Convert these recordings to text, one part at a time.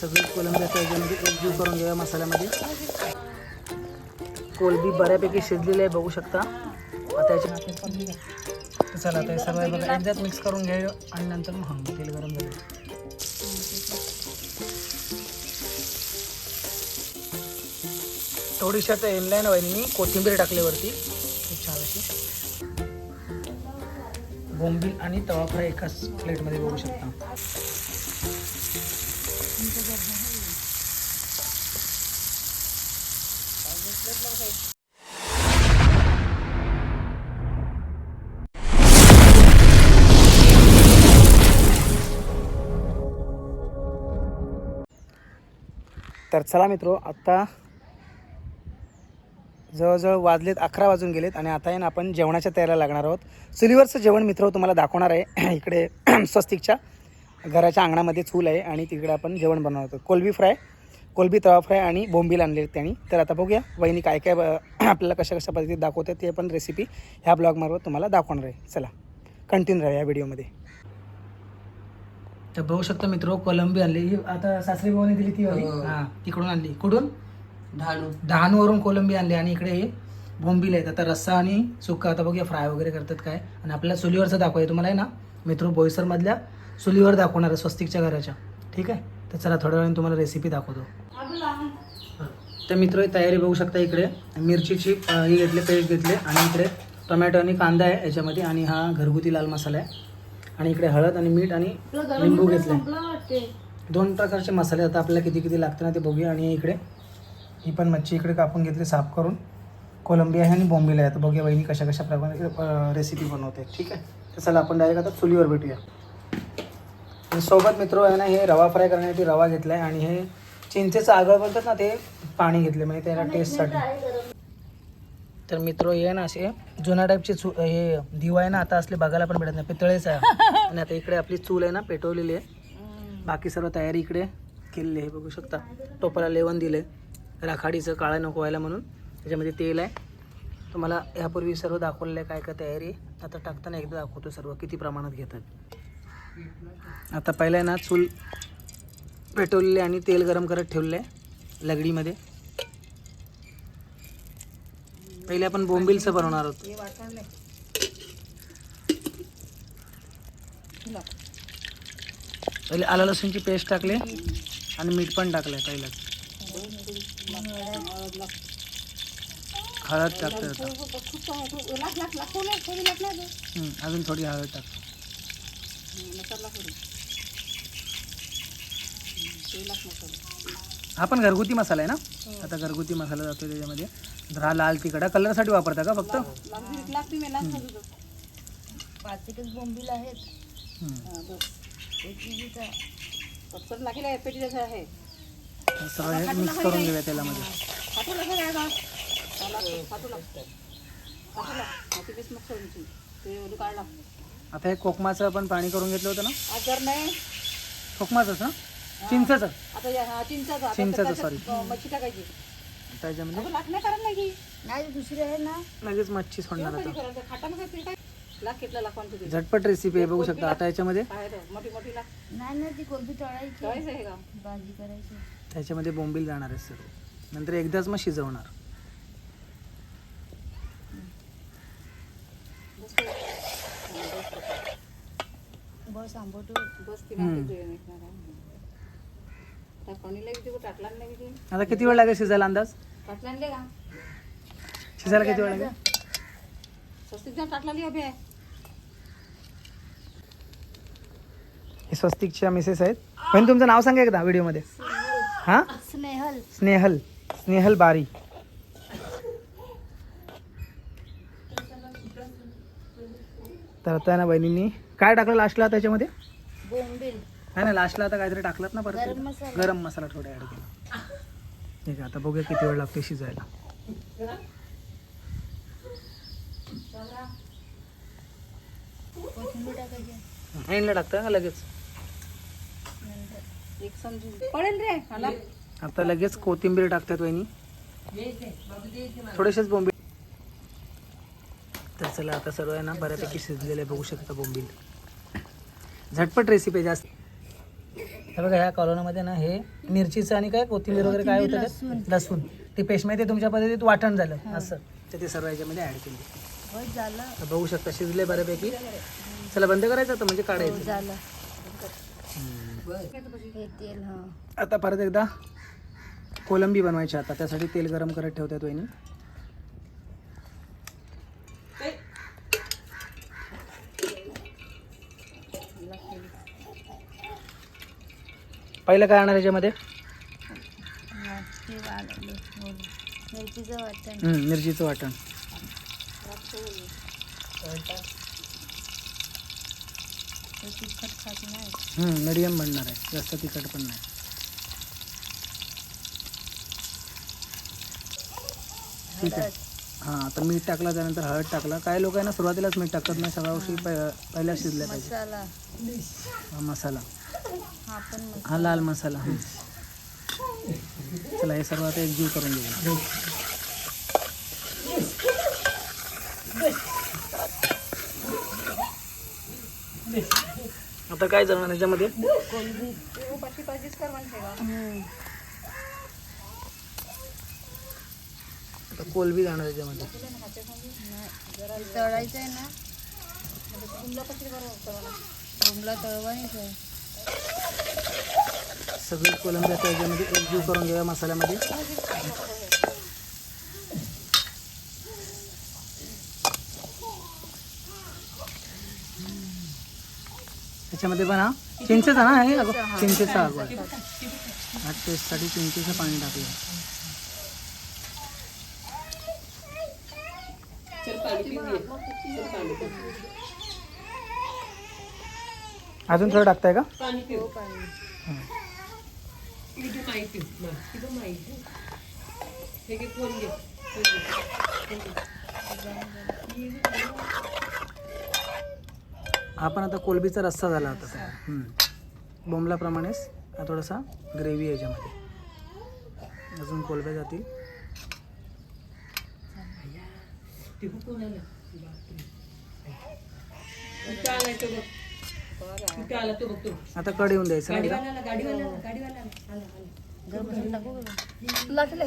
सगळी कोलंबी आता याच्यामध्ये एकजीव करून घेऊया मसाल्यामध्ये. कोलबी बऱ्यापैकी शिजलेली आहे बघू शकता. आता याच्या चला आता हे सर्व बघा एकदाच मिक्स करून घ्या आणि नंतर मग हां तेल गरम झालं थोडीशी आता इनलाईन वाईननी कोथिंबीर टाकल्यावरती खूप छान अशी. बोंबील आणि तवा फ्राय एकाच प्लेटमध्ये बघू शकता. तर चला मित्रो आत्ता जवळजवळ वाजलेत अकरा वाजून गेलेत आणि आता आहे ना आपण जेवणाच्या तयारीला लागणार आहोत. चुलीवरचं जेवण मित्र तुम्हाला दाखवणार आहे इकडे स्वस्तिकच्या. घराच्या अंगणामध्ये चूल आहे आणि तिकडे आपण जेवण बनवणार आहोत. कोलबी फ्राय कोलबी तवा फ्राय आणि बोंबील आणले त्यांनी. तर आता बघूया वहिनी काय काय आपल्याला कशा कशा पद्धतीत दाखवते ते पण रेसिपी ह्या ब्लॉगमार्फत तुम्हाला दाखवणार आहे. चला कंटिन्यू राहा या व्हिडिओमध्ये तर बघू शकता मित्र कोलंबी आणली. ही आता सासरी भावाने दिली ती हो. हां तिकडून आणली. कुठून? धानू डहाणूवरून कोलंबी आणली आणि इकडे हे बोंबील आहेत. आता रस्सा आणि सुक्का आता बघूया फ्राय वगैरे करतात काय. आणि आपल्याला चुलीवरचं दाखवूया. तुम्हाला आहे ना मित्र बोईसरमधल्या चुलीवर दाखवणार आहे स्वस्तिकच्या घराच्या. ठीक आहे? तर चला थोड्या वेळाने तुम्हाला रेसिपी दाखवतो. तर मित्र तयारी बघू शकता इकडे. मिरचीची ही घेतली पेस्ट घेतली आणि इकडे टोमॅटो आणि कांदा आहे याच्यामध्ये आणि हा घरगुती लाल मसाला आहे. आणि इकडे हळद आणि मीठ आणि लिंबू घेतलं दोन प्रकारचे मसाले आता आपल्याला किती किती लागतं ना ते बघूया. आणि इकडे ही पण मच्छी इकडे कापून घेतली साफ करून. कोलंबी आहे आणि बॉम्बेला आहे. तर बघूया वहिनी कशा कशा प्रकारे रेसिपी बनवते. ठीक आहे? तर चला आपण डायरेक्ट आता चुलीवर भेटूया. आणि सोबत मित्र आहे ना हे रवा फ्राय करण्यासाठी रवा घेतला आहे आणि हे चिंचेचं आगळ बोलतात ना ते पाणी घेतले म्हणजे त्याला टेस्टसाठी तर मित्र हे ना असे जुन्या टाईपचे चू हे दिवा आहे ना आता असले बघायला पण भेटत नाही पितळेच आहे. आणि आता इकडे आपली चूल आहे ना पेटवलेली आहे. बाकी सर्व तयारी इकडे केलेली आहे बघू शकता. टोपाला लेवण दिले राखाडीचं काळं नको व्हायला म्हणून. त्याच्यामध्ये तेल आहे. तुम्हाला यापूर्वी सर्व दाखवलेलं आहे काय काय तयारी. आता टाकताना एकदा दाखवतो सर्व किती प्रमाणात घेतात. आता पहिलं आहे ना चूल पेटवलेली आहे आणि तेल गरम करत ठेवलेलं आहे लगडीमध्ये पहिले आपण बोंबिलचं बनवणार आहोत पहिले आला लसूणची पेस्ट टाकली आणि मीठ पण टाकलंय पहिलंच हळद टाकतो आता हं, अजून थोडी हळद टाक हा पण घरगुती मसाला आहे ना? आता घरगुती मसाला जातो त्याच्यामध्ये. तर हा लाल तिखट. हा कलरसाठी वापरता का फक्त? पाच एकच बोंबील आहेत. हं. हे मिक्स करून घेऊया तेलामध्ये. आता हे कोकमाचं आपण पाणी करून घेतलं होतं ना? आजार नाही. कोकमाचंच ना चिंचचं. आता या- हा, चिंचाचं. आता चिंचेचं, त्याच्यात, sorry. अं, मच्छी टाकायची. त्याच्यामध्ये? आपण लाटण्या करत नाही की नाही दुसरी आहे ना. लगेच मच्छी सोडणार कधी आता. करायचं? काय लाख घेतला झटपट रेसिपी आहे बघू शकता. आता याच्यामध्ये? बाहेर मोठी मोठी लाख. नाही ना ती तळायची? का? भाजी करायची. त्याच्यामध्ये बोंबील जाणार आहे सर्व. नंतर एकदाच मग शिजवणार. बस आंबट बस ती मागे जेवण ऐकणार आहे. त्या कोणीला किती को टाकला नाही किती आता किती वेळ लागेल शिजायला अंदाज? टाकला का? शिजायला किती वेळ लागेल? स्वस्तिक टाकला अभि. आहे हे स्वस्तिकच्या मिसेस आहेत. पण तुमचं नाव सांगा एकदा व्हिडिओमध्ये. हां? स्नेहल. स्नेहल. स्नेहल बारी. तर आता ना बहिणींनी काय टाकलं लास्टला त्याच्यामध्ये? बोंबील. नाही ना लास्टला आता काहीतरी टाकलं ना परत. गरम मसाला. गरम मसाला थोडा ॲड केला. ठीक आहे आता बघूया किती वेळ लागतो शिजायला. कोथिंबीर टाकायची. एंडला टाकतं का लगेच? एक समजून पडेल रे मला आता लगेच कोथिंबीर टाकतात वहिनी. थोडेसेच बोंबील तर चला आता सर्व आहे ना बऱ्यापैकी शिजलेलं आहे बघू शकता बोंबील. झटपट रेसिपी जास्त. हे बघा ह्या कॉलोनामध्ये ना हे मिरचीचं आणि काय कोथिंबीर वगैरे काय होतं लसूण. ते पेस्ट माहिती तुमच्या पद्धतीत वाटण झालं. असं. तर ते सर्व याच्यामध्ये ॲड केली. तर बघू शकता शिजले बऱ्यापैकी. चला बंद करायचं आता म्हणजे हो काढायचं हे हा. आता परत एकदा कोलंबी बनवायची आता. त्यासाठी तेल गरम करत ठेवतात वहिनी पहिलं काय आणणार याच्यामध्ये? मिरचीचं वाटण. हम्म, मिरचीचं वाटण. ते तिखट खात नाही. मिडियम बनणार आहे. जास्त तिखट पण नाही. ठीक आहे. हां आता मीठ टाकलं त्यानंतर हळद टाकला. काय लोक आहे ना सुरुवातीलाच मीठ टाकत नाही सगळ्या गोष्टी पहि- पहिल्या शिजल्या पाहिजे. मसाला. हा मसाला. हा पण मसाला. हा लाल मसाला. हं. चला हे सर्व आता एकजीव करून घेऊ आता काय जाणार याच्यामध्ये उपाशी भाजीच कर म्हणते का? आता कोलबी जाणार याच्यामध्ये नाही तळायचं आहे ना. भुमला तळवानीच आहे सगळी कोलंबी आता याच्यामध्ये एकजीव करून घेऊया मसाल्यामध्ये. त्याच्यामध्ये पण हा चिंचेचा ना हे अगं चिंचेचा अगोदर टेस्टसाठी चिंचेचं पाणी टाकूया. अजून थोडं टाकताय का? हो पाणी. आपण आता कोलबीचा रस्सा झाला होता. हम्म. बोंबलाप्रमाणेच हा थोडासा ग्रेव्ही याच्यामध्ये. अजून कोलब्या जातील. आता कड येऊन द्यायचं ना एकदा. का? लागले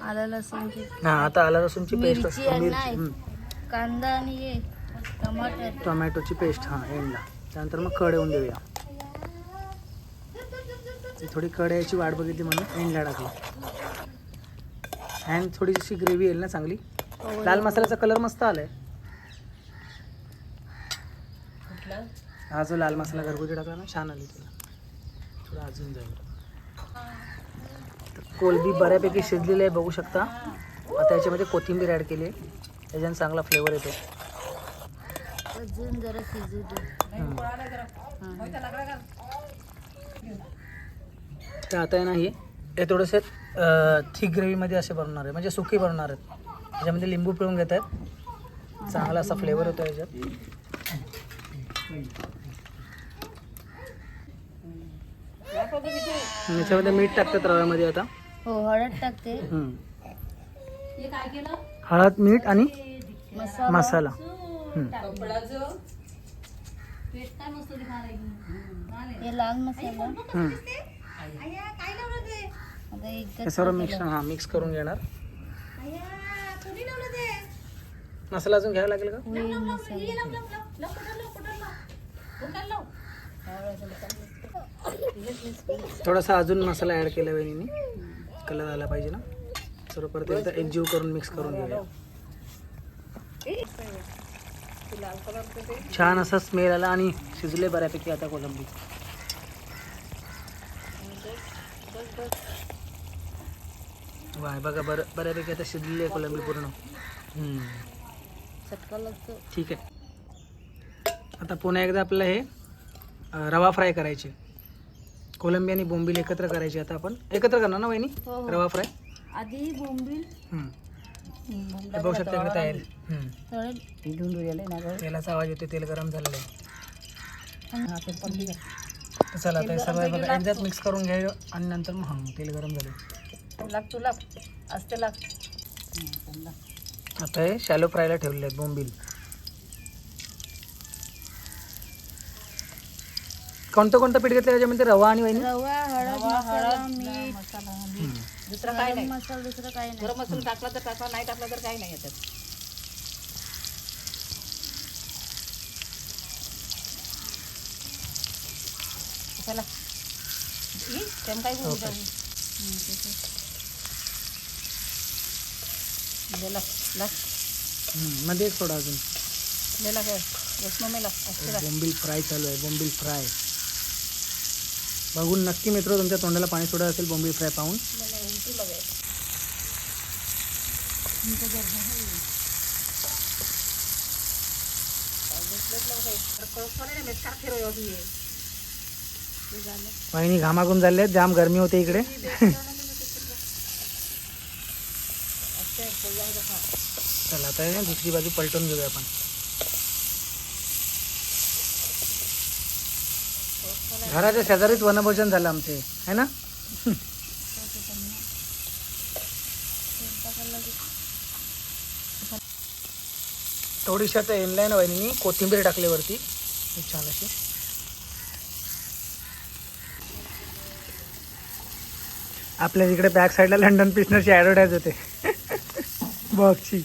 आलं लसूणची हा आता आला लसूणची पेस्ट मिरची असते आहे मिरची नाही. हम्म. कांदा आणि हे टमाटर टोमॅटोची पेस्ट हां एंडला त्यानंतर मग कड येऊन देऊया ती थोडी कड यायची वाट बघितली म्हणून एंडला टाकली अँड थोडीशी ग्रेव्ही येईल ना चांगली लाल मसाल्याचा कलर मस्त आलाय. हा जो लाल मसाला घरगुती टाकला ना छान आली तुला. थोडं अजून जाईल. कोलबी बऱ्यापैकी शिजलेली आहे बघू शकता. आता याच्यामध्ये कोथिंबीर ॲड केली आहे. त्याच्याने चांगला फ्लेवर येतो. अजून जरा शिजू दे. हम्म. तर आता आहे ना हे हे थोडेसे थिक ग्रेव्हीमध्ये असे बनवणार आहे. म्हणजे सुकी बनवणार आहेत. त्याच्यामध्ये लिंबू पिळून घेत आहेत चांगला असा फ्लेवर होतो याच्यात याच्यामध्ये मीठ टाकतात रव्यामध्ये आता. हो हळद टाकते. हम्म. हळद मीठ आणि मसाला. मसाला. हम्म. हे लाल मसाला. हम्म. आता एकदा हे सर्व मिक्स हां मिक्स करून घेणार. मसाला अजून घ्यावा लागेल का? थोडासा अजून मसाला ॲड केला वहिनीने. कलर आला पाहिजे ना? सर्व परत एकदा एकजीव करून मिक्स करून घेऊया. छान असा स्मेल आला आणि शिजले बऱ्यापैकी आता कोलंबी. वाय बघा बरं बऱ्यापैकी आता शिजलेली आहे कोलंबी पूर्ण. हम्म, चटका लागतो ठीक आहे. आता पुन्हा एकदा आपल्याला हे अं, रवा फ्राय करायचे. कोलंबी आणि बोंबील एकत्र करायचे आता आपण. एकत्र करणार ना वहिनी? हो हो. रवा फ्राय? आधी बोंबील. हम्म. हे बघू शकता इकडे तयारी. हम्म. तेलाचा आवाज येतो तेल गरम झालेलं आहे. तर चला आता हे सर्व बघा एकदाच मिक्स करून घ्या आणि नंतर मग हां तेल गरम झालं. लागतो लाग. असते लाग. आता हे शॅलो फ्रायला ठेवलेले आहेत बोंबील. कोणतं कोणतं पीठ घेतलं त्याच्यामध्ये? रवा आणि वहिनी? रवा हळद रवा, मसाला हळद, मीठ. मसाला मीठ. दुसरं काय नाही. मसाला दुसरं काही नाही. गरम मसाला टाकला तर टाकला नाही टाकला तर काही नाही याच्यात. चला. काय जाऊ? लेला लाग हम्म, मध्ये थोडा अजून. लेला काय? रसम मेला असते बोंबील फ्राय चालू आहे बोंबील फ्राय. बघून नक्की मित्र तुमच्या तोंडाला पाणी सोडत असेल बोंबील फ्राय पाहून. वहिनी घामागून झाले जाम गरमी होते इकडे. चला आता हे दुसरी बाजू पलटून घेऊया आपण. घराच्या शेजारीच वनभोजन झालं आमचे है ना? थोडीशी आता इनलाईन ना कोथिंबीर टाकल्यावरती खूप छान अशी. आपल्या तिकडे बॅक साईडला लंडन पिसनरची ॲडव्हर्टाईज होते. बॉक्सची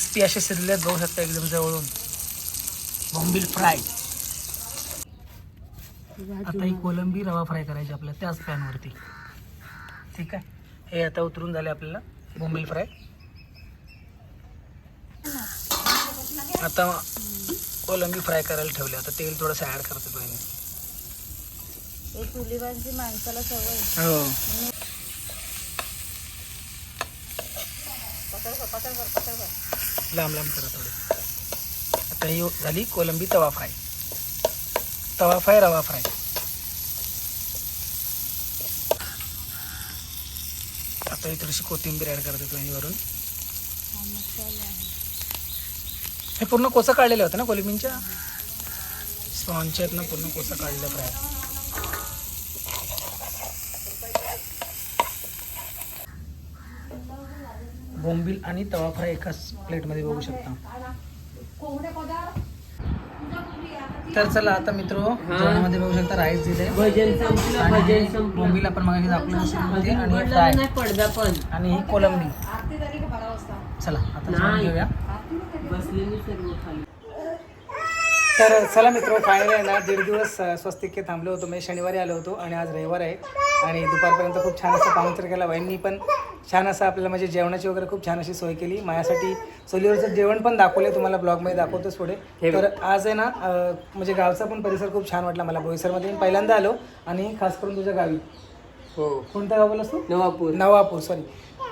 क्रिस्पी असे शिरले बघू शकता एकदम जवळून. बॉम्बिल फ्राय. आता ही कोलंबी रवा फ्राय करायची आपल्याला त्याच पॅनवरती ठीक आहे? हे आता उतरून झाले आपल्याला बोंबील फ्राय. आता कोलंबी फ्राय करायला ठेवले. आता तेल थोडंसं ॲड करतो पहिले. हे चुलीवरची माणसाला सवय. हो. लांब लांब करा थोडे. आता ही झाली कोलंबी तवा फ्राय. तवा फ्राय रवा फ्राय. आता ही थोडीशी कोथिंबीर ॲड करते तुम्ही वरून हे पूर्ण कोसा काढलेलं होतं ना कोलंबींच्या? स्पॉनच्या आहेत ना पूर्ण कोसा काढलेलं फ्राय. बोंबील आणि तवा फ्राय एकाच प्लेटमध्ये बघू शकता. तर चला आता मित्र जेवणामध्ये बघू शकता राईस दिले बोंबील आपण मग दाखवलं आणि फ्राय पडदा पण. आणि ही कोलंबी चला आता घेऊया. बसलेली सर्व खाली. तर चला मित्र फायनल आहे ना दीड दिवस स्वस्तिके थांबलो होतो. म्हणजे शनिवारी आलो होतो आणि आज रविवार आहे. आणि दुपारपर्यंत खूप छान असं पाहुणचार केला. वहिनी पण छान असं आपल्याला म्हणजे जेवणाची वगैरे खूप छान अशी सोय केली. माझ्यासाठी चुलीवरचं जेवण पण दाखवले तुम्हाला ब्लॉगमध्ये दाखवतोच पुढे. तर आज आहे ना म्हणजे गावचा पण परिसर खूप छान वाटला मला. बोईसरमध्ये मी पहिल्यांदा आलो आणि खास करून तुझ्या गावी. हो. कोणतं गाव बोलस तू नवापूर. नवापूर सॉरी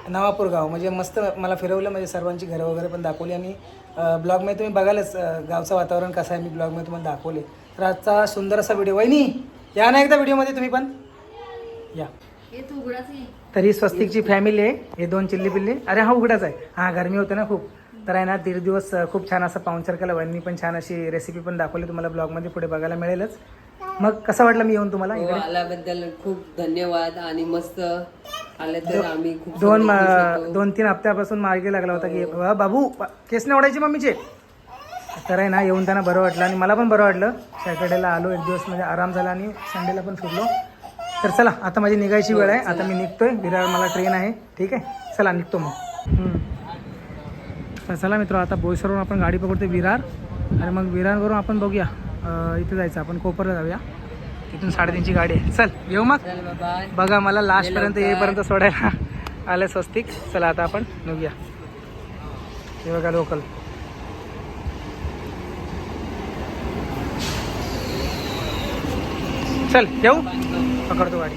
नवापूर गाव. म्हणजे मस्त मला फिरवलं म्हणजे सर्वांची घरं वगैरे पण दाखवली आणि ब्लॉगमध्ये तुम्ही बघालच गावचं वातावरण कसं आहे मी ब्लॉगमध्ये तुम्हाला दाखवले. तर आजचा सुंदर असा व्हिडिओ वहिनी या ना एकदा व्हिडिओमध्ये तुम्ही पण. या. तर ही स्वस्तिकची फॅमिली आहे हे दोन चिल्ली पिल्ली. अरे हा उघडाच आहे. हा गरमी होते ना खूप. तर आहे ना दीड दिवस खूप छान असं पाहुणचार केला. वहिनी पण छान अशी रेसिपी पण दाखवली तुम्हाला ब्लॉगमध्ये पुढे बघायला मिळेलच. मग कसं वाटलं मी येऊन तुम्हाला? हो, इकडे? आल्याबद्दल खूप धन्यवाद आणि मस्त आले तर आम्ही खूप दोन होतो. दोन तीन हप्त्यापासून मार्गी लागला होता की "बा- बाबू बा- केस नाही ओढायचे मम्मीचे. तर आहे ना येऊन त्यांना बरं वाटलं आणि मला पण बरं वाटलं. सॅटर्डेला आलो एक दिवस म्हणजे आराम झाला आणि संडेला पण फिरलो. तर चला आता माझी निघायची वेळ आहे. आता मी निघतोय. विरार मला ट्रेन आहे. ठीक आहे? चला निघतो मग. हम्म. तर चला मित्र आता बोईसरवरून आपण गाडी पकडतो विरार. आणि मग विरारवरून आपण बघूया. इथे जायचं. आपण कोपरला जाऊया. तिथून साडेतीनची गाडी आहे. चल येऊ मग. बघा मला लास्टपर्यंत येईपर्यंत सोडायला आलं स्वस्तिक. चला आता आपण निघूया. हे बघा लोकल चल येऊ. पकडतो गाडी.